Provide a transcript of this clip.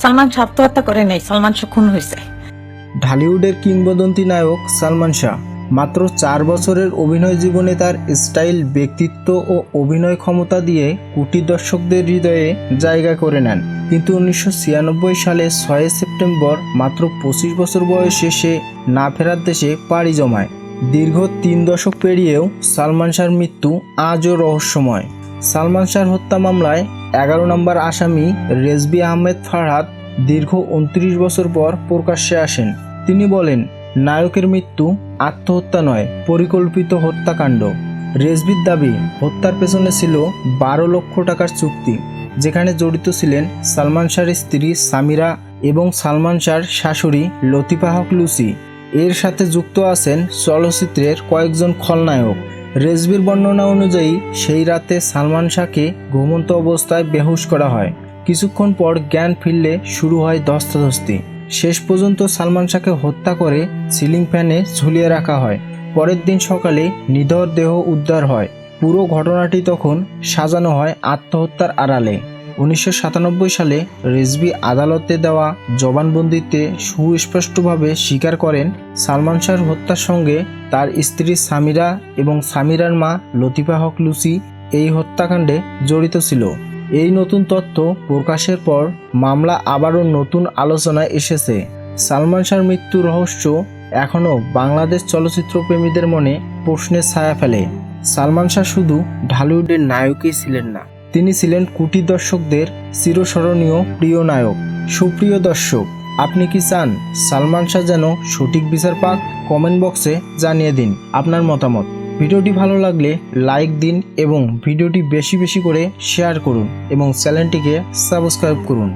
সালমান আত্মহত্যা করে নাই, সালমান শাহ খুন হয়েছে ঢালিউডের কিংবদন্তি নায়ক সালমান শাহ মাত্র চার বছরের অভিনয় জীবনে তার স্টাইল, ব্যক্তিত্ব ও অভিনয় ক্ষমতা দিয়ে কোটি দর্শকদের হৃদয়ে জায়গা করে নেন। কিন্তু উনিশশো ছিয়ানব্বই সালে ছয় সেপ্টেম্বর মাত্র পঁচিশ বছর বয়সে সে না ফেরার দেশে পাড়ি জমায়। দীর্ঘ তিন দশক পেরিয়েও সালমান শাহর মৃত্যু আজও রহস্যময়। সালমান শাহর হত্যা মামলায় এগারো নম্বর আসামি রেজবি আহমেদ ফারহাদ দীর্ঘ উনত্রিশ বছর পর প্রকাশ্যে আসেন। তিনি বলেন, নায়কের মৃত্যু আত্মহত্যা নয়, পরিকল্পিত হত্যাকাণ্ড। রেজবির দাবি, হত্যার পেছনে ছিল বারো লক্ষ টাকার চুক্তি, যেখানে জড়িত ছিলেন সালমান শাহর স্ত্রী সামিরা এবং সালমান শাহর শাশুড়ি লতিফা হক লুসি। এর সাথে যুক্ত আছেন চলচ্চিত্রের কয়েকজন খলনায়ক। রেজবির বর্ণনা অনুযায়ী, সেই রাতে সালমান শাহকে ঘুমন্ত অবস্থায় বেহুশ করা হয়। কিছুক্ষণ পর জ্ঞান ফিরলে শুরু হয় ধস্তাধস্তি। শেষ পর্যন্ত সালমান শাহকে হত্যা করে সিলিং ফ্যানে ঝুলিয়ে রাখা হয়। পরের দিন সকালে নিধর দেহ উদ্ধার হয়। পুরো ঘটনাটি তখন সাজানো হয় আত্মহত্যার আড়ালে। উনিশশো সাতানব্বই সালে রেজবি আদালতে দেওয়া জবানবন্দিতে সুস্পষ্টভাবে স্বীকার করেন, সালমান শাহর হত্যার সঙ্গে তার স্ত্রী সামিরা এবং সামিরার মা লতিফা হক লুসি এই হত্যাকাণ্ডে জড়িত ছিল। এই নতুন তথ্য প্রকাশের পর মামলা আবারও নতুন আলোচনায় এসেছে। সালমান শাহর মৃত্যু রহস্য এখনও বাংলাদেশ চলচ্চিত্র প্রেমীদের মনে প্রশ্নের ছায়া ফেলে। সালমান শাহ শুধু ঢালিউডের নায়কই ছিলেন না। তিনি ছিলেন কুটি দর্শকদের চিরস্মরণীয় প্রিয় নায়ক। সুপ্রিয় দর্শক, আপনি কি চান সালমান শাহ যেন সঠিক বিচার পাক? কমেন্ট বক্সে জানিয়ে দিন আপনার মতামত। ভিডিওটি ভালো লাগলে লাইক দিন এবং ভিডিওটি বেশি বেশি করে শেয়ার করুন এবং চ্যানেলটিকে সাবস্ক্রাইব করুন।